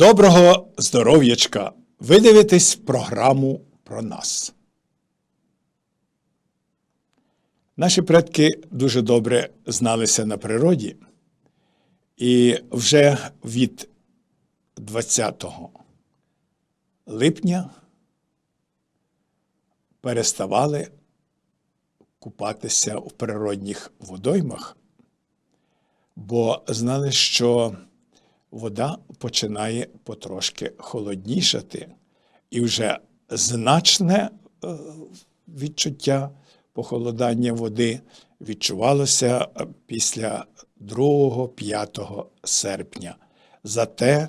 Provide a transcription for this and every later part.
Доброго здоров'ячка! Ви дивитесь програму про нас. Наші предки дуже добре зналися на природі, і вже від 20 липня переставали купатися в природних водоймах, бо знали, що вода починає потрошки холоднішати, і вже значне е, відчуття похолодання води відчувалося е, після 2-5 серпня. Зате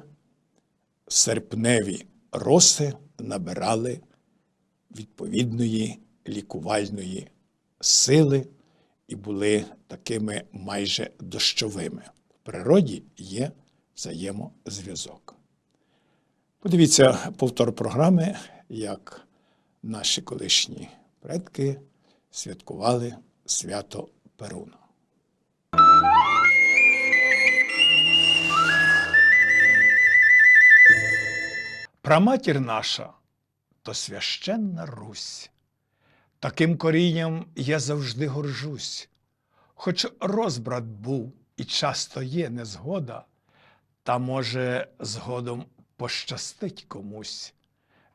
серпневі роси набирали відповідної лікувальної сили і були такими майже дощовими. В природі є взаємозв'язок. Подивіться повтор програми, як наші колишні предки святкували свято Перуна. Праматір наша то священна Русь. Таким корінням я завжди горжусь. Хоч розбрат був і часто є незгода, та, може, згодом пощастить комусь.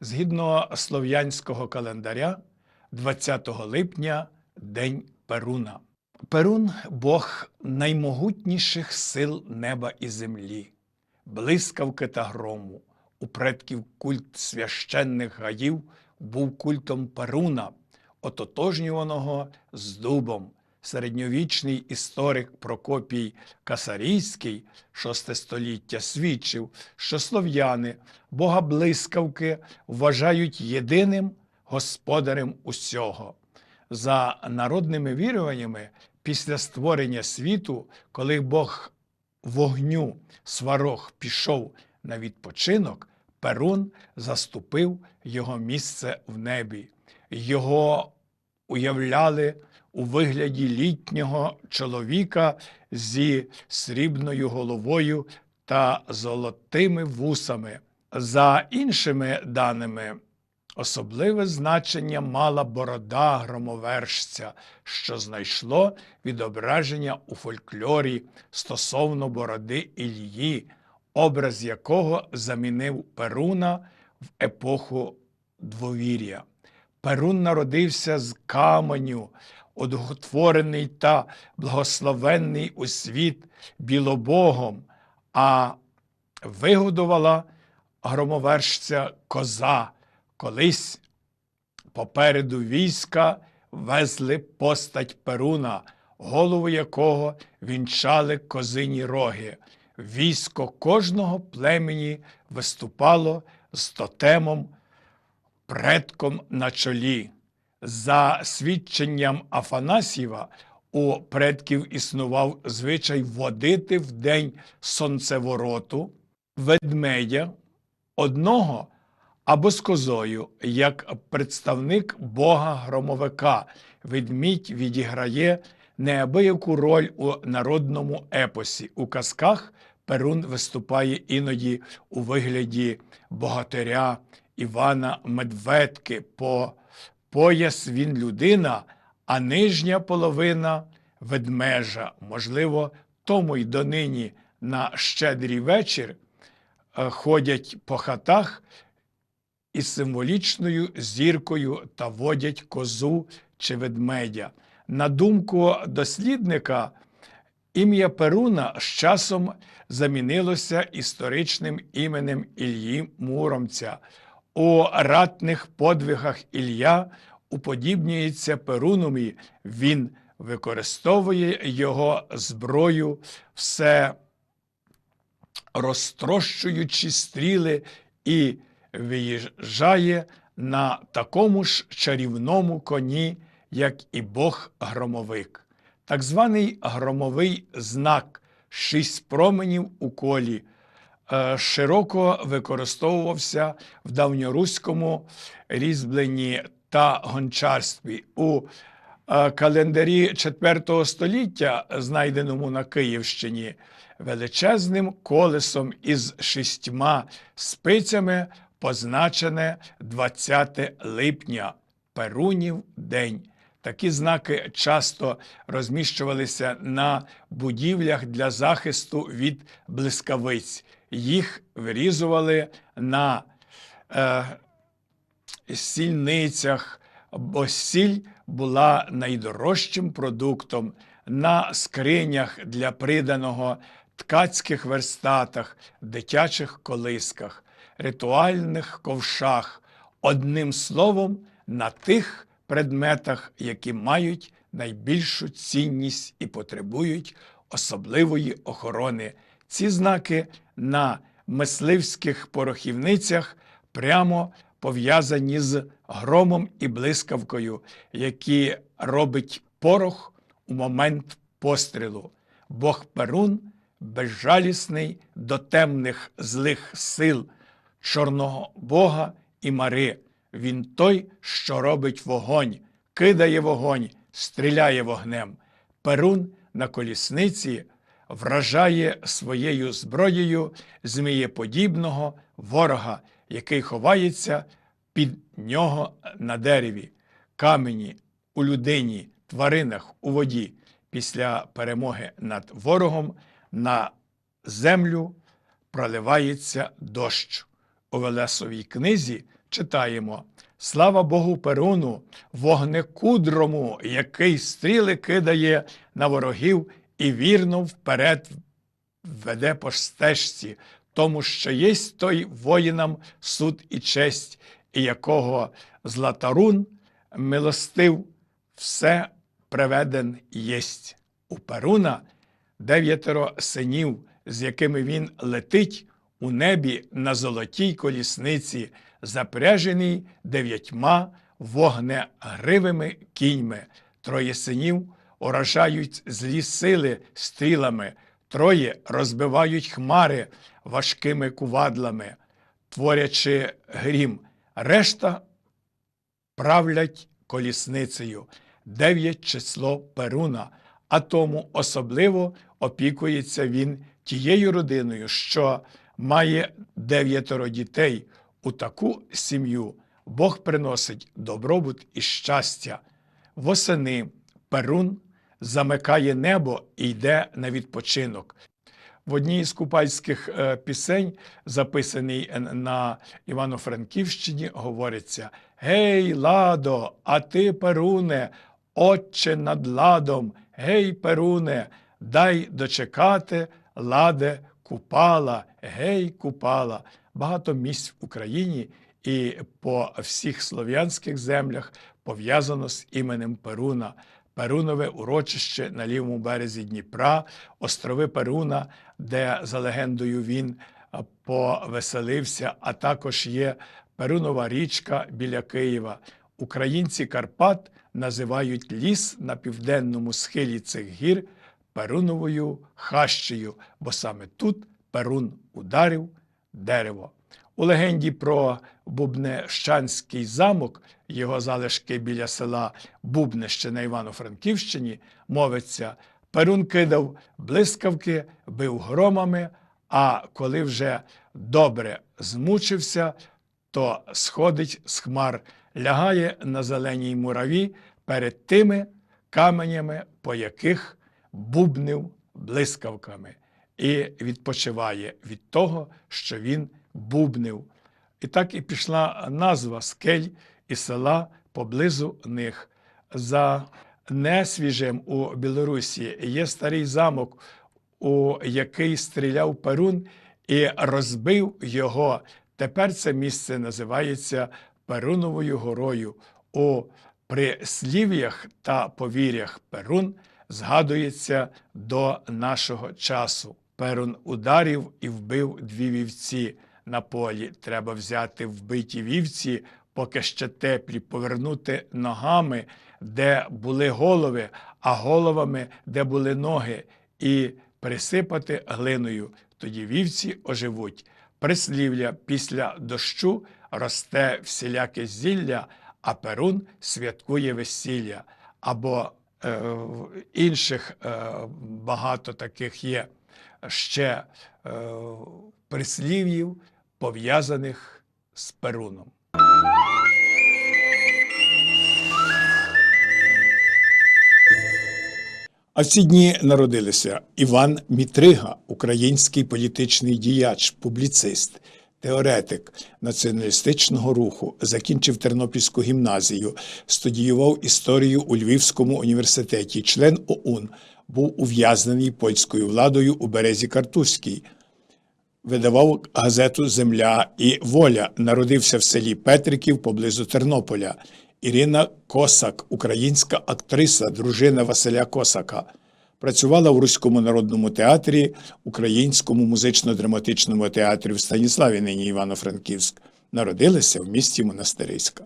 Згідно слов'янського календаря, 20 липня День Перуна. Перун Бог наймогутніших сил неба і землі, блискавки та грому. У предків культ священних гаїв був культом Перуна, ототожнюваного з дубом. Середньовічний історик Прокопій Касарійський, VI століття, свідчив, що слов'яни бога блискавки вважають єдиним господарем усього. За народними віруваннями, після створення світу, коли Бог вогню сварог пішов на відпочинок, Перун заступив його місце в небі. Його уявляли у вигляді літнього чоловіка зі срібною головою та золотими вусами. За іншими даними, особливе значення мала борода громовершця, що знайшло відображення у фольклорі стосовно бороди Ільї, образ якого замінив Перуна в епоху двовір'я. Перун народився з каменю, одухотворений та благословенний у світ білобогом, а вигодувала громовершця коза. Колись попереду війська везли постать Перуна, голову якого вінчали козині роги. Військо кожного племені виступало з тотемом предком на чолі. За свідченням Афанасьєва, у предків існував звичай водити в день сонцевороту ведмедя одного або з козою, як представник Бога громовика. Ведмідь відіграє неабияку роль у народному епосі. У казках Перун виступає іноді у вигляді богатиря Івана Медведки. По пояс він людина, а нижня половина ведмежа. Можливо, тому й донині на щедрий вечір е, ходять по хатах із символічною зіркою та водять козу чи ведмедя. На думку дослідника, ім'я Перуна з часом замінилося історичним іменем Ільї Муромця. У ратних подвигах Ілля уподібнюється Перунові, він використовує його зброю, все розтрощуючи стріли і виїжджає на такому ж чарівному коні, як і Бог громовик. Так званий громовий знак шість променів у колі широко використовувався в давньоруському різьбленні та гончарстві. У е, календарі IV століття, знайденому на Київщині, величезним колесом із шістьма спицями позначене 20 липня, Перунів день. Такі знаки часто розміщувалися на будівлях для захисту від блискавиць. Їх вирізували на е, сільницях, бо сіль була найдорожчим продуктом на скринях для приданого, ткацьких верстатах, дитячих колисках, ритуальних ковшах, одним словом, на тих предметах, які мають найбільшу цінність і потребують особливої охорони. Ці знаки на мисливських порохівницях прямо пов'язані з громом і блискавкою, які робить порох у момент пострілу. Бог Перун безжалісний до темних злих сил, чорного Бога і мари. Він той, що робить вогонь, кидає вогонь, стріляє вогнем. Перун на колісниці вражає своєю зброєю змієподібного ворога, який ховається під нього на дереві, камені, у людині, тваринах, у воді. Після перемоги над ворогом на землю проливається дощ. У Велесовій книзі читаємо Слава Богу Перуну, вогнекудрому, який стріли кидає на ворогів і вірно вперед веде по стежці, тому що єсть той воїнам суд і честь, і якого златарун милостив, все приведен єсть. У Перуна дев'ятеро синів, з якими він летить у небі на золотій колісниці, запряженій дев'ятьма вогнегривими кіньми. Троє синів уражають злі сили стрілами, троє розбивають хмари важкими кувадлами, творячи грім. Решта правлять колісницею. Дев'ять число Перуна, а тому особливо опікується він тією родиною, що має дев'ятеро дітей. У таку сім'ю Бог приносить добробут і щастя. Восени Перун замикає небо і йде на відпочинок. В одній з купальських е, пісень, записаній на Івано-Франківщині, говориться: Гей, ладо, а ти, Перуне, отче над ладом, гей, Перуне, дай дочекати, ладе купала, гей, купала. Багато місць в Україні і по всіх слов'янських землях пов'язано з іменем Перуна. Перунове урочище на лівому березі Дніпра, острови Перуна, де, за легендою, він повеселився, а також є Перунова річка біля Києва. Українці Карпат називають ліс на південному схилі цих гір Перуновою хащею, бо саме тут Перун ударив дерево. У легенді про Бубнещанський замок, його залишки біля села Бубнище на Івано-Франківщині, мовиться, Перун кидав блискавки, бив громами, а коли вже добре змучився, то сходить з хмар, лягає на зеленій мураві перед тими каменями, по яких бубнив блискавками, і відпочиває від того, що він бубнив. І так і пішла назва скель і села поблизу них. За Несвіжем у Білорусі є старий замок, у який стріляв Перун і розбив його. Тепер це місце називається Перуновою горою. У прислів'ях та повір'ях Перун згадується до нашого часу. Перун ударів і вбив дві вівці на полі. Треба взяти вбиті вівці, поки ще теплі, повернути ногами, де були голови, а головами, де були ноги, і присипати глиною. Тоді вівці оживуть. Прислів'я після дощу росте всіляке зілля, а перун святкує весілля. Або е, інших е, багато таких є ще е, прислів'їв, пов'язаних з Перуном. А в ці дні народилися Іван Мітрига, український політичний діяч, публіцист, теоретик націоналістичного руху, закінчив Тернопільську гімназію, студіював історію у Львівському університеті, член ОУН, був ув'язнений польською владою у березі Картузькій. Видавав газету Земля і Воля. Народився в селі Петриків поблизу Тернополя. Ірина Косак, українська актриса, дружина Василя Косака. Працювала в Руському народному театрі, Українському музично-драматичному театрі в Станіславі, нині Івано-Франківськ. Народилася в місті Монастириська.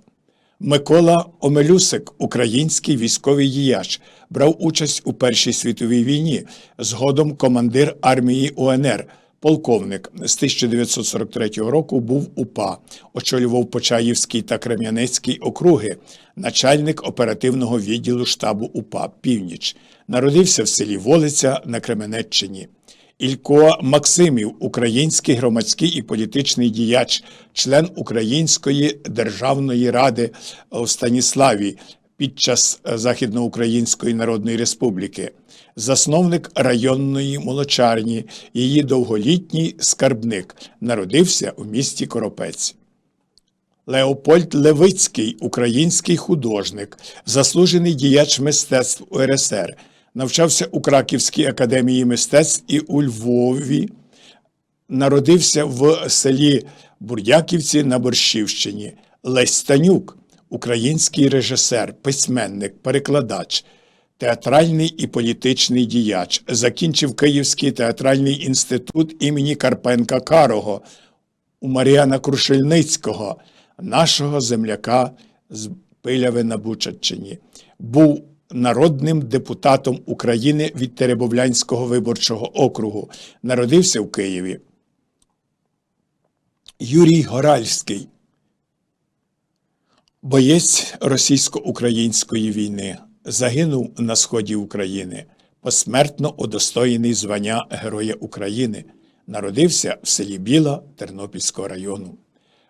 Микола Омелюсик, український військовий діяч, брав участь у Першій світовій війні, згодом командир армії УНР. Полковник з 1943 року був УПА, очолював Почаївський та Крем'янецький округи, начальник оперативного відділу штабу УПА Північ. Народився в селі Волиця на Кременеччині. Ілько Максимів, український громадський і політичний діяч, член Української державної ради у Станіславі під час Західноукраїнської Народної Республіки, засновник районної молочарні, її довголітній скарбник, народився у місті Коропець. Леопольд Левицький, український художник, заслужений діяч мистецтв УРСР, навчався у Краківській академії мистецтв і у Львові. Народився в селі Бурдяківці на Борщівщині. Лесь Станюк, український режисер, письменник, перекладач, театральний і політичний діяч, закінчив Київський театральний інститут імені Карпенка Карого у Маріана Крушельницького, нашого земляка з Пиляви на Бучаччині. Був народним депутатом України від Теребовлянського виборчого округу. Народився в Києві. Юрій Горальський, боєць російсько-української війни, загинув на сході України, посмертно удостоєний звання Героя України. Народився в селі Біла Тернопільського району.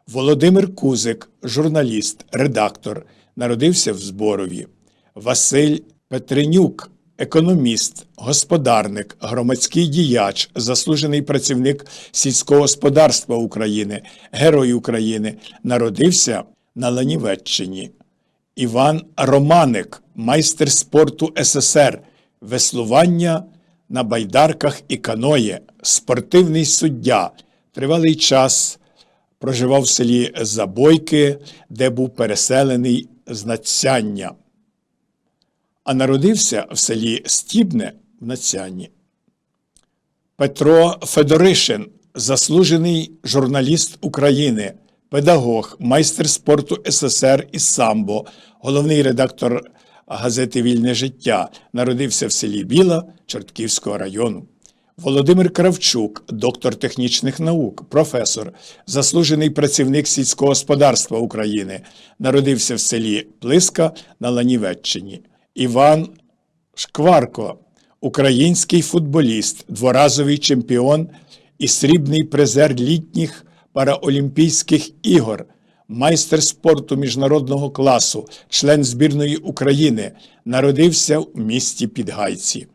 Володимир Кузик, журналіст, редактор, народився в Зборові. Василь Петренюк, економіст, господарник, громадський діяч, заслужений працівник сільського господарства України, Герой України, народився на Ланівеччині. Іван Романик, майстер спорту СССР, веслування на байдарках і каноє, спортивний суддя, тривалий час проживав в селі Забойки, де був переселений з Нацяння, а народився в селі Стібне в Нацянні. Петро Федоришин, заслужений журналіст України, педагог, майстер спорту СССР із самбо, головний редактор газети Вільне життя, народився в селі Біла Чортківського району. Володимир Кравчук, доктор технічних наук, професор, заслужений працівник сільського господарства України, народився в селі Плиска на Ланівеччині. Іван Шкварко, український футболіст, дворазовий чемпіон і срібний призер літніх параолімпійських ігор, майстер спорту міжнародного класу, член збірної України, народився в місті Підгайці.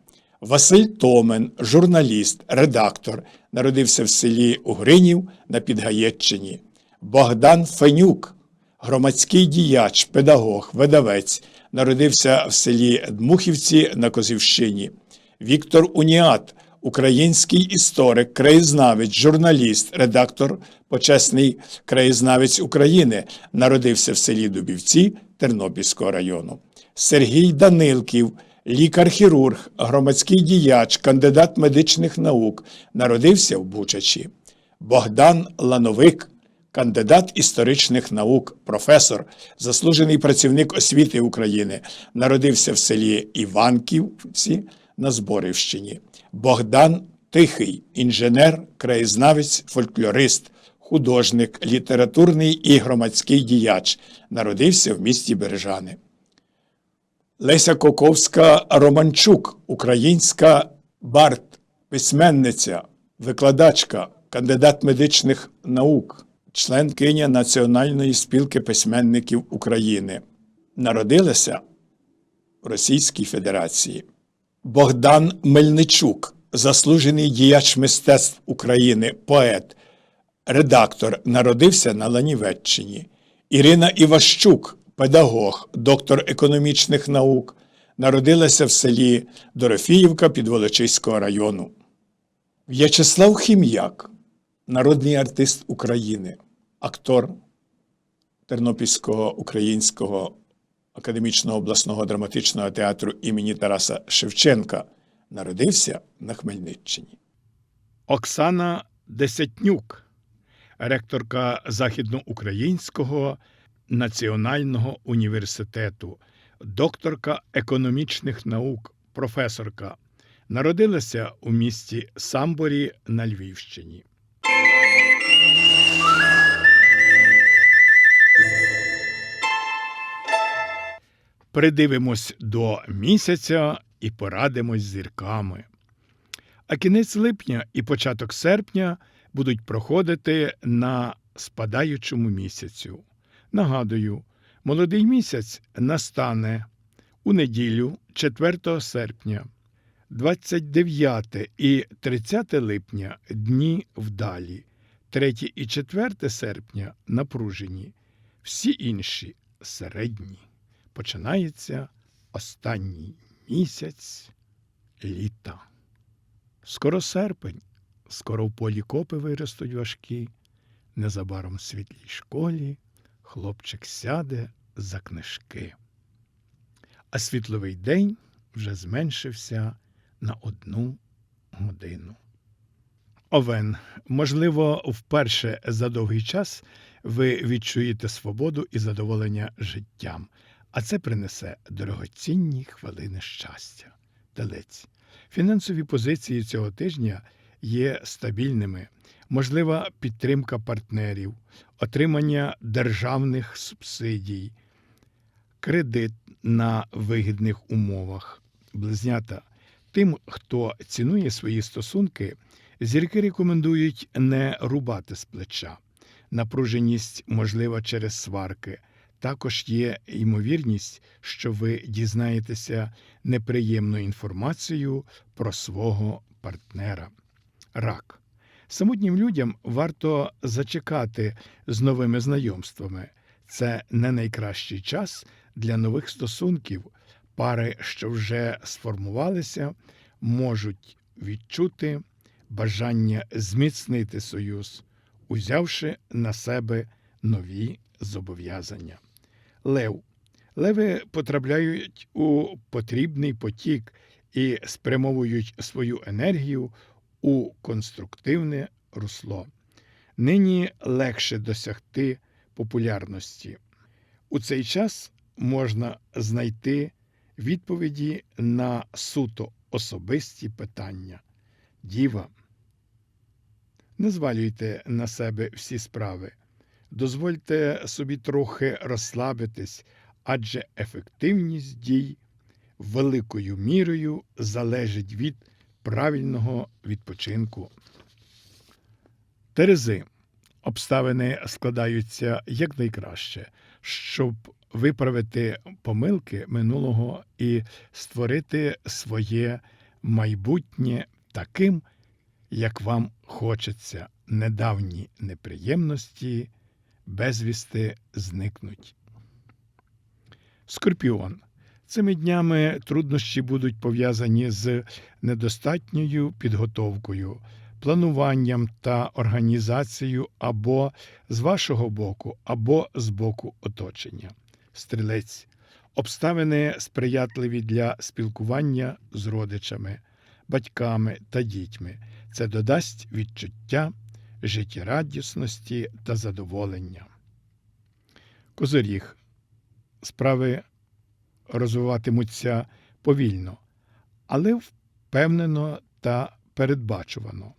Василь Томен, журналіст, редактор, народився в селі Угринів на Підгаєччині. Богдан Фенюк, громадський діяч, педагог, видавець, народився в селі Дмухівці на Козівщині. Віктор Уніат, український історик, краєзнавець, журналіст, редактор, почесний краєзнавець України, народився в селі Дубівці Тернопільського району. Сергій Данилків, лікар-хірург, громадський діяч, кандидат медичних наук, народився в Бучачі. Богдан Лановик, кандидат історичних наук, професор, заслужений працівник освіти України, народився в селі Іванківці на Зборівщині. Богдан Тихий, інженер, краєзнавець, фольклорист, художник, літературний і громадський діяч, народився в місті Бережани. Леся Коковська Романчук, українська бард, письменниця, викладачка, кандидат медичних наук, членкиня Національної спілки письменників України. Народилася в Російській Федерації. Богдан Мельничук, заслужений діяч мистецтв України, поет, редактор, народився на Ланівеччині. Ірина Іващук, педагог, доктор економічних наук, народилася в селі Дорофіївка Підволочиського району. В'ячеслав Хім'як, народний артист України, актор Тернопільського українського академічного обласного драматичного театру імені Тараса Шевченка, народився на Хмельниччині. Оксана Десятнюк, ректорка Західноукраїнського національного університету, докторка економічних наук, професорка, народилася у місті Самборі на Львівщині. Придивимось до місяця і порадимось зірками. А кінець липня і початок серпня будуть проходити на спадаючому місяцю. Нагадую, молодий місяць настане у неділю 4 серпня, 29 і 30 липня дні вдалі, 3 і 4 серпня напружені, всі інші середні. Починається останній місяць літа. Скоро серпень, скоро в полі копи виростуть важкі, незабаром в світлій школі хлопчик сяде за книжки. А світловий день вже зменшився на одну годину. Овен, можливо, вперше за довгий час ви відчуєте свободу і задоволення життям, а це принесе дорогоцінні хвилини щастя. Телець. Фінансові позиції цього тижня є стабільними, можлива підтримка партнерів, отримання державних субсидій, кредит на вигідних умовах. Близнята. Тим, хто цінує свої стосунки, зірки рекомендують не рубати з плеча. Напруженість можлива через сварки. Також є ймовірність, що ви дізнаєтеся неприємну інформацію про свого партнера. Рак. Самотнім людям варто зачекати з новими знайомствами. Це не найкращий час для нових стосунків. Пари, що вже сформувалися, можуть відчути бажання зміцнити союз, узявши на себе нові зобов'язання. Лев. Леви потрапляють у потрібний потік і спрямовують свою енергію у конструктивне русло. Нині легше досягти популярності. У цей час можна знайти відповіді на суто особисті питання. Діва. Не звалюйте на себе всі справи. Дозвольте собі трохи розслабитись, адже ефективність дій великою мірою залежить від правильного відпочинку. Терези. Обставини складаються якнайкраще, щоб виправити помилки минулого і створити своє майбутнє таким, як вам хочеться, недавні неприємності безвісти зникнуть. Скорпіон. Цими днями труднощі будуть пов'язані з недостатньою підготовкою, плануванням та організацією або з вашого боку, або з боку оточення. Стрілець. Обставини сприятливі для спілкування з родичами, батьками та дітьми. Це додасть відчуття життєрадісності та задоволення. Козоріг. Справи розвиватимуться повільно, але впевнено та передбачувано.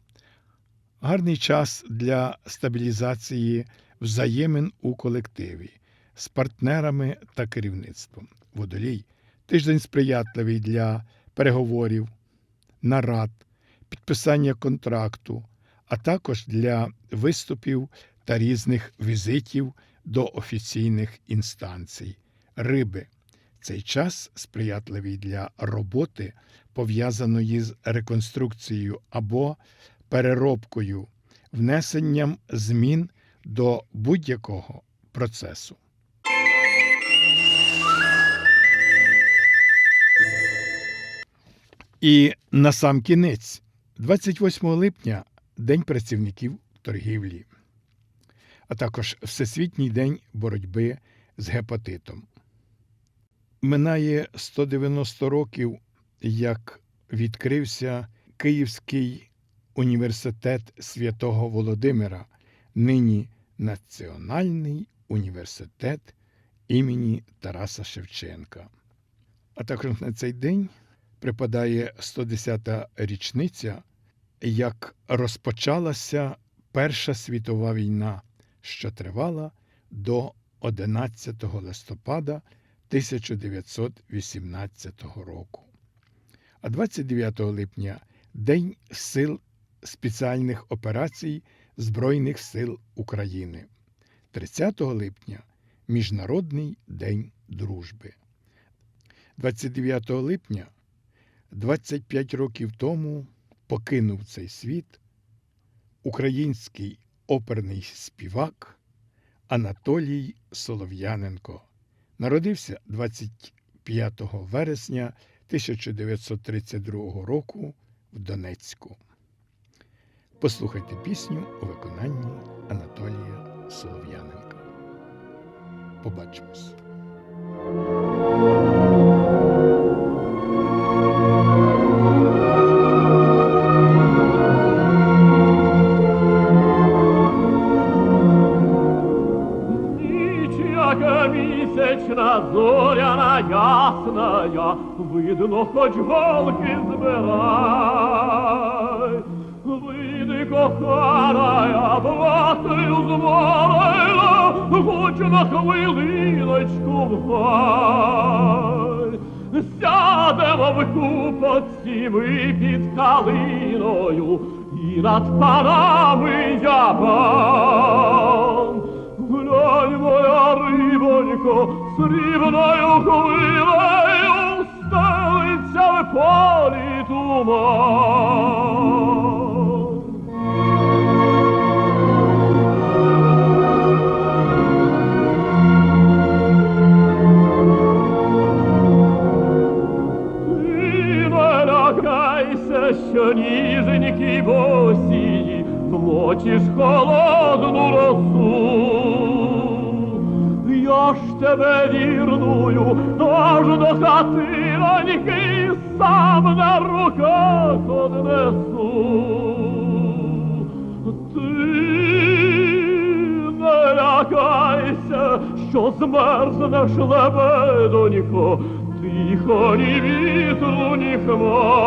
Гарний час для стабілізації взаємин у колективі з партнерами та керівництвом. Водолій тиждень сприятливий для переговорів, нарад, підписання контракту, а також для виступів та різних візитів до офіційних інстанцій. Риби. Цей час сприятливий для роботи, пов'язаної з реконструкцією або переробкою, внесенням змін до будь-якого процесу. І на сам кінець, 28 липня, День працівників торгівлі, а також Всесвітній день боротьби з гепатитом. Минає 190 років, як відкрився Київський університет святого Володимира, нині Національний університет імені Тараса Шевченка. А також на цей день припадає 110-та річниця, як розпочалася Перша світова війна, що тривала до 11 листопада 1918 року. А 29 липня День сил спеціальних операцій Збройних сил України. 30 липня Міжнародний день дружби. 29 липня 25 років тому покинув цей світ український оперний співак Анатолій Солов'яненко. Народився 25 вересня 1932 року в Донецьку. Послухайте пісню у виконанні Анатолія Солов'яненка. Побачимось. Яка місячна, зоряна ясная, видно, хоч голки збирай. Вийди, коханая, платою зморила, хоч на хвилиночку в гай. Сядемо в купоці ми під калиною, і над парами я Глянь, моя рибонько, срібною хвилею стелиться в полі туман. Що змерзнеш лебедонько, тихо ні вітру, ні хмар. Я пригорну тебе